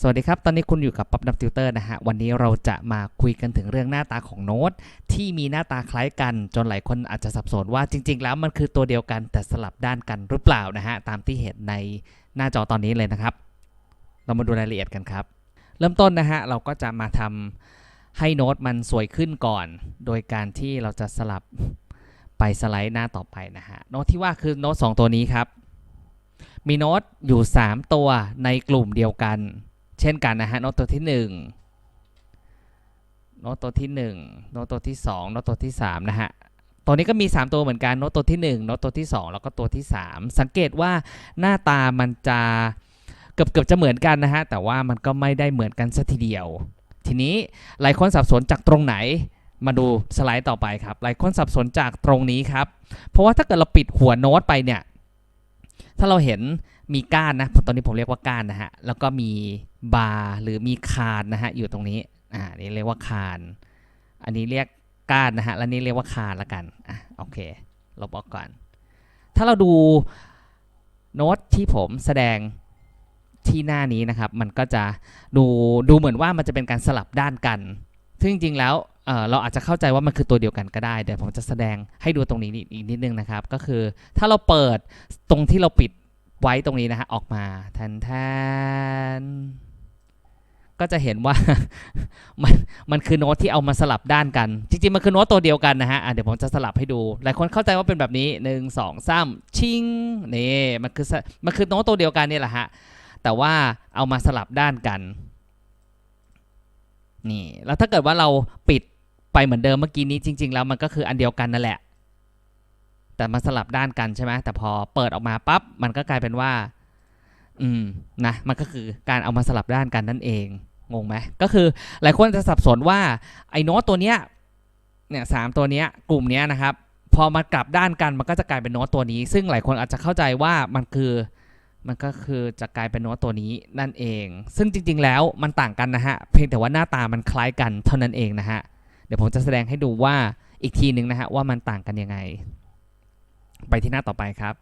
สวัสดีครับ ตอนนี้คุณอยู่กับป๊อปดับติวเตอร์นะฮะ วันนี้เราจะมาคุยกันถึงเรื่องหน้าตาของโน้ตที่มีหน้าตาคล้ายกันจนหลายคนอาจจะสับสนว่าจริง ๆ แล้วมันคือตัวเดียวกันแต่สลับด้านกันหรือเปล่านะฮะ ตามที่เห็นในหน้าจอตอนนี้เลยนะครับ เรามาดูรายละเอียดกันครับ เริ่มต้นนะฮะ เราก็จะมาทำให้โน้ตมันสวยขึ้นก่อน โดยการที่เราจะสลับไปสไลด์หน้าต่อไปนะฮะ โน้ตที่ว่าคือโน้ตสองตัวนี้ครับ มีโน้ตอยู่ 3 ตัวในกลุ่มเดียวกัน เช่นกันนะฮะโน้ตตัวที่ 1 โน้ตตัวที่ 1 โน้ตตัวที่ 2 โน้ตตัวที่3นะฮะตัวนี้ก็มี 3 ตัวเหมือนกันโน้ตตัวที่ 1 โน้ตตัวที่ 2 แล้วก็ตัวที่ 3 สังเกตว่าหน้าตามันจะเกือบเกือบจะเหมือนกันนะฮะแต่ว่ามันก็ไม่ได้เหมือนกันสัทีเดียว ทีนี้หลายคนสับสนจากตรงไหนมาดูสไลด์ต่อไปครับ หลายคนสับสนจากตรงนี้ครับ เพราะว่าถ้าเกิดเราปิดหัวโน้ตไปเนี่ย ถ้าเราเห็นมีก้านนะตอนนี้ผมเรียกว่าก้านนะฮะ แล้วก็มีบาร์หรือมีคานนะฮะอยู่ตรงนี้ อ่า นี่เรียกว่าคาน อันนี้เรียกก้านนะฮะ แล้วนี่เรียกว่าคานละกัน อะ โอเค ลบออกก่อน ถ้าเราดูโน้ตที่ผมแสดงที่หน้านี้นะครับ มันก็จะดูดูเหมือนว่ามันจะเป็นการสลับด้านกัน ซึ่งจริงๆแล้ว เอ่อเราอาจจะเข้าใจว่ามันคือตัวเดียวกันก็ได้เดี๋ยวผมจะแสดงให้ดูตรงนี้อีกนิดนึงนะครับ ก็คือถ้าเราเปิดตรงที่เราปิดไว้ตรงนี้นะฮะออกมาแทนแทนก็จะเห็นว่ามันมันคือโน้ตที่เอามาสลับด้านกัน จริงๆ มันคือโน้ตตัวเดียวกันนะฮะะเดี๋ยวผมจะสลับให้ดู หลายคนเข้าใจว่าเป็นแบบนี้หนึ่งสองสามชิงนี่มันคือมันคือโน้ตตัวเดียวกันนี่แหละฮะแต่ว่าเอามาสลับด้านกันนี่แล้วถ้าเกิดว่าเราปิด ไปเหมือนเดิมเมื่อกี้นี้จริง ๆ แล้วมันก็คืออันเดียวกันนั่นแหละ แต่มันสลับด้านกันใช่ไหมแต่พอเปิดออกมาปั๊บมันก็กลายเป็นว่า อืมนะมันก็คือการเอามาสลับด้านกันนั่นเองงงไหมก็คือหลายคนจะสับสนว่าไอ้โน้ตตัวเนี้ยเนี่ยสามตัวเนี้ยกลุ่มเนี้ยนะครับ พอมากลับด้านกันมันก็จะกลายเป็นโน้ตตัวนี้ ซึ่งหลายคนอาจจะเข้าใจว่ามันคือมันก็คือจะกลายเป็นโน้ตตัวนี้นั่นเอง ซึ่งจริง ๆ แล้วมันต่างกันนะฮะ เพียงแต่ว่าหน้าตามันคล้ายกันเท่านั้นเองนะฮะ เดี๋ยวผมจะแสดงให้ดูว่าอีกทีหนึ่งนะฮะว่ามันต่างกันยังไง ไปที่หน้าต่อไปครับ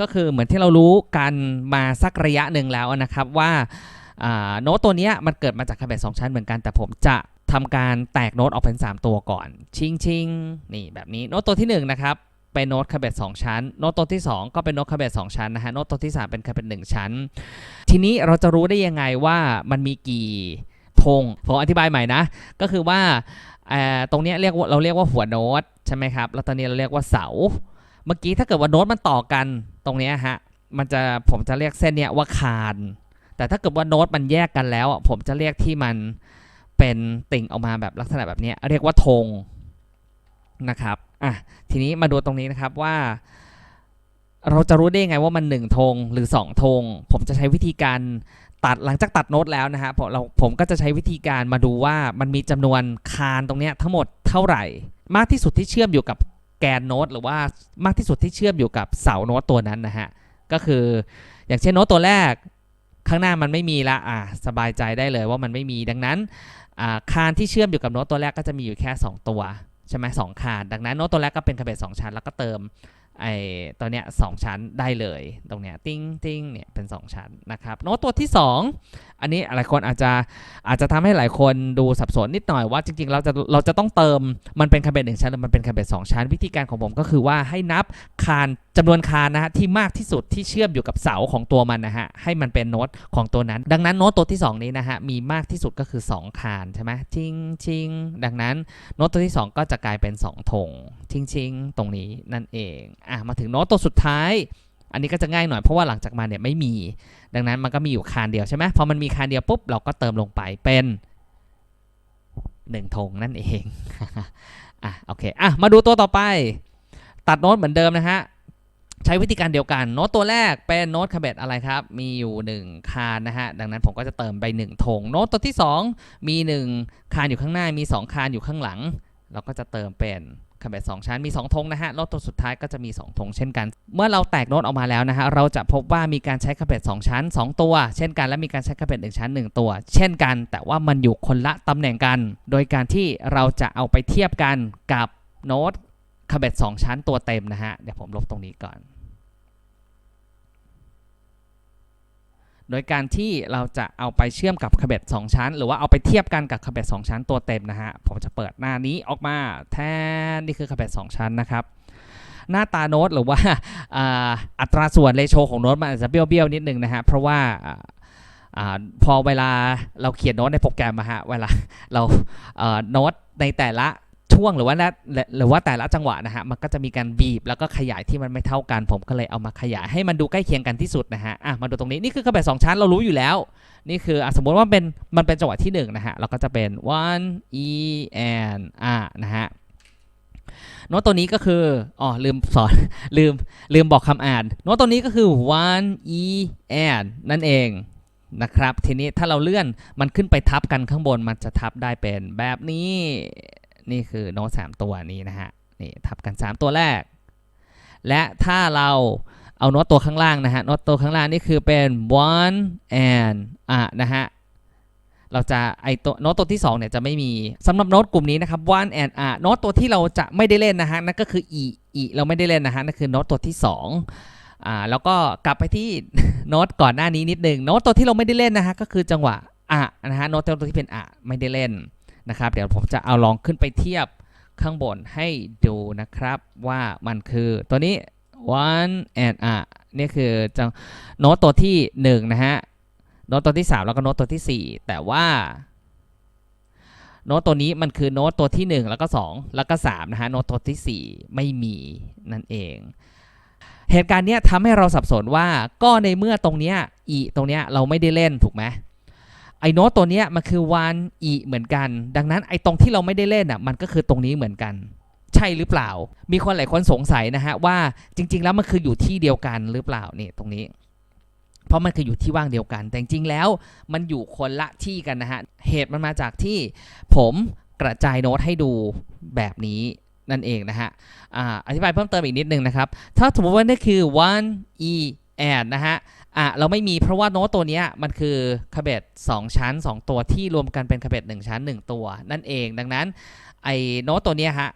ก็คือเหมือนที่เรารู้กันมาสักระยะหนึ่งแล้วนะครับว่าโน้ตตัวนี้มันเกิดมาจากคาเบตสองชั้นเหมือนกัน แต่ผมจะทำการแตกโน้ตออกเป็น 3 ตัวก่อน ชิงชิงนี่แบบนี้โน้ตตัวที่1นะครับเป็นโน้ตคาเบตสองชั้น โน้ตตัวที่ 2 ก็เป็นโน้ตคาเบตสองชั้นนะฮะโน้ตตัวที่ 3 เป็นคาเบตหนึ่งชั้น ทีนี้เราจะรู้ได้ยังไงว่ามันมีกี่ธงผมอธิบายใหม่นะ ก็คือว่า ตรงนี้เรียกว่าเราเรียกว่าหัวโน้ตใช่ไหมครับ แล้วตอนนี้เราเรียกว่าเสา เมื่อกี้ถ้าเกิดว่าโน้ตมันต่อกันตรงนี้ฮะ มันจะผมจะเรียกเส้นเนี้ยว่าคาน แต่ถ้าเกิดว่าโน้ตมันแยกกันแล้ว ผมจะเรียกที่มันเป็นติ่งออกมาแบบลักษณะแบบนี้เรียกว่าธงนะครับ อะ ทีนี้มาดูตรงนี้นะครับว่า เราจะรู้ได้ไงว่ามัน1ธงหรือ2ธง ผมจะใช้วิธีการ ตัดหลังจากตัดโน้ตแล้วนะฮะผมเราผมก็จะใช้วิธีการมาดูว่ามันมีจำนวนคานตรงเนี้ยทั้งหมดเท่าไหร่ มากที่สุดที่เชื่อมอยู่กับแกนโน้ตหรือว่ามากที่สุดที่เชื่อมอยู่กับเสาโน้ตตัวนั้นนะฮะก็คืออย่างเช่นโน้ตตัวแรกข้างหน้ามันไม่มีละอะสบายใจได้เลยว่ามันไม่มีดังนั้นอ่าคานที่เชื่อมอยู่กับโน้ตตัวแรกก็จะมีอยู่แค่ 2 ตัวใช่ไหมสองคานดังนั้นโน้ตตัวแรกก็เป็นคาเบตสองชั้นแล้วก็เติม ไอ้ตัวเนี้ยสองชั้นได้เลย ตรงเนี้ยติ้งติ้งเนี่ยเป็น 2 ชั้นนะครับโน้ตตัวที่ 2อันนี้หลายคนอาจจะอาจจะทำให้หลายคนดูสับสนนิดหน่อยว่าจริงๆ เราจะเราจะต้องเติมมันเป็นคาเบตหนึ่งชั้นหรือมันเป็นคาเบตสองชั้น วิธีการของผมก็คือว่าให้นับคานจำนวนคานนะฮะที่มากที่สุดที่เชื่อมอยู่กับเสาของตัวมันนะฮะให้มันเป็นโน้ตของตัวนั้น ดังนั้นโน้ตตัวที่ 2 นี้นะฮะมีมากที่สุดก็คือ 2 คานใช่ไหมชิงชิงดังนั้นโน้ตตัวที่ 2 ก็จะกลายเป็น2ธงชิงชิงตรงนี้นั่นเองอะมาถึงโน้ตตัวสุดท้าย อันนี้ก็จะง่ายหน่อยเพราะว่าหลังจากมาเนี่ยไม่มี ดังนั้นมันก็มีอยู่คานเดียวใช่ไหมพอมันมีคานเดียวปุ๊บเราก็เติมลงไปเป็นหนึ่งธงนั่นเองอะโอเคอะมาดูตัวต่อไป ตัดโน้ตเหมือนเดิมนะฮะใช้วิธีการเดียวกันโน้ตตัวแรกเป็นโน้ตคาเบตอะไรครับ มีอยู่ 1 คานนะฮะ ดังนั้นผมก็จะเติมไป 1ธงโน้ตตัวที่ 2 มี 1 คานอยู่ข้างหน้ามี 2 คานอยู่ข้างหลัง เราก็จะเติมเป็น คาเบต2ชั้นมี 2ธงนะฮะโน้ตตัวสุดท้ายก็จะมี 2ธงเช่นกัน เมื่อเราแตกโน้ตออกมาแล้วนะฮะ เราจะพบว่ามีการใช้คาเบต2ชั้น 2 ตัว เช่นกัน และมีการใช้คาเบต1ชั้น 1 ตัว เช่นกัน แต่ว่ามันอยู่คนละตำแหน่งกัน โดยการที่เราจะเอาไปเทียบกันกับโน้ตคาเบต2ชั้นตัวเต็มนะฮะ เดี๋ยวผมลบตรงนี้ก่อน โดยการที่เราจะเอาไปเชื่อมกับคาเบต2ชั้น หรือว่าเอาไปเทียบกันกับคาเบต2ชั้นตัวเต็มนะฮะ ผมจะเปิดหน้านี้ออกมาแทนนี่คือคาเบต2ชั้นนะครับ หน้าตาโน้ตหรือว่าอัตราส่วนเลโชของโน้ตมันอาจจะเบี้ยวๆนิดนึงนะฮะ เพราะว่าอพอเวลาเราเขียนโน้ตในโปรแกรมอะฮะ เวลาเราโน้ตในแต่ละ ช่วงหรือว่าหรือว่าแต่ละจังหวะนะฮะมันก็จะมีการบีบแล้วก็ขยายที่มันไม่เท่ากัน ผมก็เลยเอามาขยายให้มันดูใกล้เคียงกันที่สุดนะฮะอะมาดูตรงนี้นี่คือคาเบสองชั้นเรารู้อยู่แล้ว นี่คืออสมมติว่าเป็นมันเป็นจังหวะที่หนึ่งนะฮะเราก็จะเป็น one e and r นะฮะโน้ตตัวนี้ก็คืออ๋อลืมสอนลืมลืมบอกคำอ่านโน้ตตัวนี้ก็คือ one e and นั่นเองนะครับทีนี้ถ้าเราเลื่อนมันขึ้นไปทับกันข้างบนมันจะทับได้เป็นแบบนี้ นี่คือโน้ตสามตัวนี้นะฮะนี่ทับกัน 3 ตัวแรก และถ้าเราเอาโน้ตตัวข้างล่างนะฮะโน้ตตัวข้างล่างนี่คือเป็น one and อะนะฮะเราจะไอตัวโน้ตตัวที่2เนี่ยจะไม่มีสำหรับโน้ตกลุ่มนี้นะครับ one and อะโน้ตตัวที่เราจะไม่ได้เล่นนะฮะนั่นก็คือ e e เราไม่ได้เล่นนะฮะนั่นคือโน้ตตัวที่2อ่าแล้วก็กลับไปที่โน้ตก่อนหน้านี้นิดนึงโน้ตตัวที่เราไม่ได้เล่นนะฮะก็คือจังหวะอะนะฮะโน้ตตัวที่เป็นอะไม่ได้เล่น นะครับ เดี๋ยวผมจะเอาลองขึ้นไปเทียบข้างบนให้ดูนะครับว่ามันคือตัวนี้ one and อะนี่คือจังโน้ตตัวที่หนึ่งนะฮะโน้ตตัวที่ 3 แล้วก็โน้ตตัวที่ 4 แต่ว่า โน้ตตัวนี้มันคือโน้ตตัวที่ 1 แล้วก็ 2 แล้วก็3นะฮะโน้ตตัวที่ 4 ไม่มีนั่นเอง เหตุการณ์เนี้ยทำให้เราสับสนว่าก็ในเมื่อตรงเนี้ยอีตรงเนี้ยเราไม่ได้เล่นถูกไหม ไอ้โน้ตตัวเนี้ยมันคือวันอีเหมือนกัน ดังนั้นไอ้ตรงที่เราไม่ได้เล่นอะมันก็คือตรงนี้เหมือนกัน ใช่หรือเปล่า มีคนหลายคนสงสัยนะฮะว่าจริง ๆ แล้วมันคืออยู่ที่เดียวกันหรือเปล่านี่ตรงนี้ เพราะมันคืออยู่ที่ว่างเดียวกัน แต่จริงๆแล้วมันอยู่คนละที่กันนะฮะเหตุมันมาจากที่ผมกระจายโน้ตให้ดูแบบนี้นั่นเองนะฮะออธิบายเพิ่มเติมอีกนิดนึงนะครับ ถ้าสมมติว่านี่คือ one e and นะฮะอะเราไม่มีเพราะว่าโน้ตตัวนี้มันคือคาเบต2ชั้น 2 ตัวที่รวมกันเป็นคาเบต1ชั้น 1 ตัว นั่นเองดังนั้นไอ้โน้ตตัวนี้ฮะ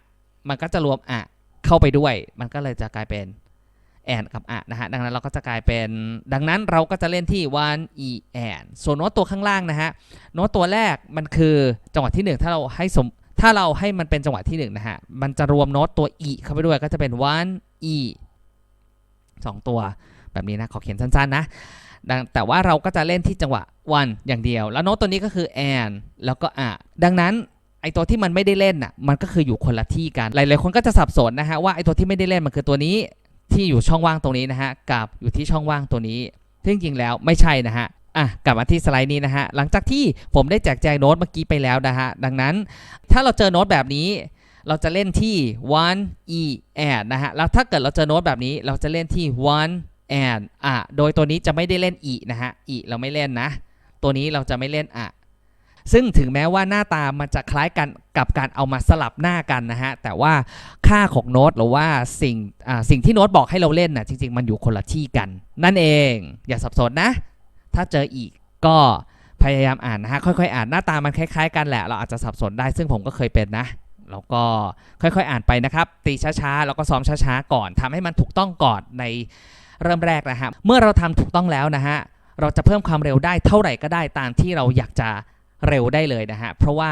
มันก็จะรวมอะเข้าไปด้วย มันก็เลยจะกลายเป็นแอนกับอะนะฮะดังนั้นเราก็จะกลายเป็น ดังนั้นเราก็จะเล่นที่ one e and ส่วนโน้ตตัวข้างล่างนะฮะโน้ตตัวแรกมันคือจังหวะที่ 1 ถ้าเราให้สมถ้าเราให้มันเป็นจังหวะที่1นะฮะมันจะรวมโน้ตตัว e เข้าไปด้วยก็จะเป็น one e สองตัว แบบนี้นะขอเขียนสั้นๆนะแต่ว่าเราก็จะเล่นที่จังหวะ one อย่างเดียว แล้วโน้ตตัวนี้ก็คือ and แล้วก็อะดังนั้นไอตัวที่มันไม่ได้เล่นน่ะมันก็คืออยู่คนละที่กันหลายๆคนก็จะสับสนนะฮะว่าไอตัวที่ไม่ได้เล่นมันคือตัวนี้ที่อยู่ช่องว่างตรงนี้นะฮะกับอยู่ที่ช่องว่างตัวนี้ซึ่งจริงแล้วไม่ใช่นะฮะอะกลับมาที่สไลด์นี้นะฮะหลังจากที่ผมได้แจกแจงโน้ตเมื่อกี้ไปแล้วนะฮะดังนั้นถ้าเราเจอโน้ตแบบนี้ เราจะเล่นที่ one e and นะฮะแล้วถ้าเกิดเราเจอโน้ตแบบนี้ เราจะเล่นที่ one and อะโดยตัวนี้จะไม่ได้เล่น e นะฮะ e เราไม่เล่นนะ ตัวนี้เราจะไม่เล่นอะซึ่งถึงแม้ว่าหน้าตามันจะคล้ายกันกับการเอามาสลับหน้ากันนะฮะ แต่ว่าค่าของโน้ตหรือว่าสิ่งสิ่งที่โน้ตบอกให้เราเล่นน่ะจริง ๆ มันอยู่คนละที่กัน นั่นเองอย่าสับสนนะ ถ้าเจออีกก็พยายามอ่านนะฮะ ค่อยๆ อ่านหน้าตามันคล้าย ๆ กันแหละ เราอาจจะสับสนได้ซึ่งผมก็เคยเป็นนะ แล้วก็ค่อยๆ อ่านไปนะครับ ตีช้าๆ แล้วก็ซ้อมช้าๆ ก่อนทำให้มันถูกต้องก่อนใน เริ่มแรกนะฮะเมื่อเราทำถูกต้องแล้วนะฮะเราจะเพิ่มความเร็วได้เท่าไหร่ก็ได้ตามที่เราอยากจะเร็วได้เลยนะฮะเพราะว่า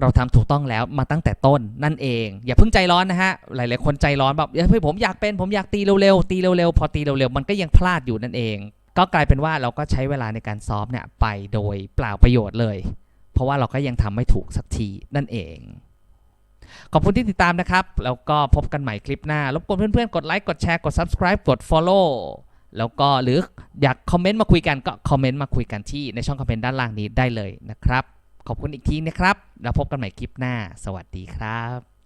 เราทำถูกต้องแล้วมาตั้งแต่ต้นนั่นเอง อย่าเพิ่งใจร้อนนะฮะหลายๆคนใจร้อนแบบเฮ้ยผมอยากเป็นผมอยากตีเร็วๆตีเร็วๆพอตีเร็วๆมันก็ยังพลาดอยู่นั่นเอง ก็กลายเป็นว่าเราก็ใช้เวลาในการซ้อมเนี่ยไปโดยเปล่าประโยชน์เลย เพราะว่าเราก็ยังทำไม่ถูกสักทีนั่นเอง ขอบคุณที่ติดตามนะครับ แล้วก็พบกันใหม่คลิปหน้ารบกวนเพื่อนๆ กดไลค์กดแชร์กด subscribe กด follow แล้วก็หรืออยากคอมเมนต์มาคุยกันก็คอมเมนต์มาคุยกันที่ในช่องคอมเมนต์ด้านล่างนี้ได้เลยนะครับ ขอบคุณอีกทีนะครับแล้วพบกันใหม่คลิปหน้า สวัสดีครับ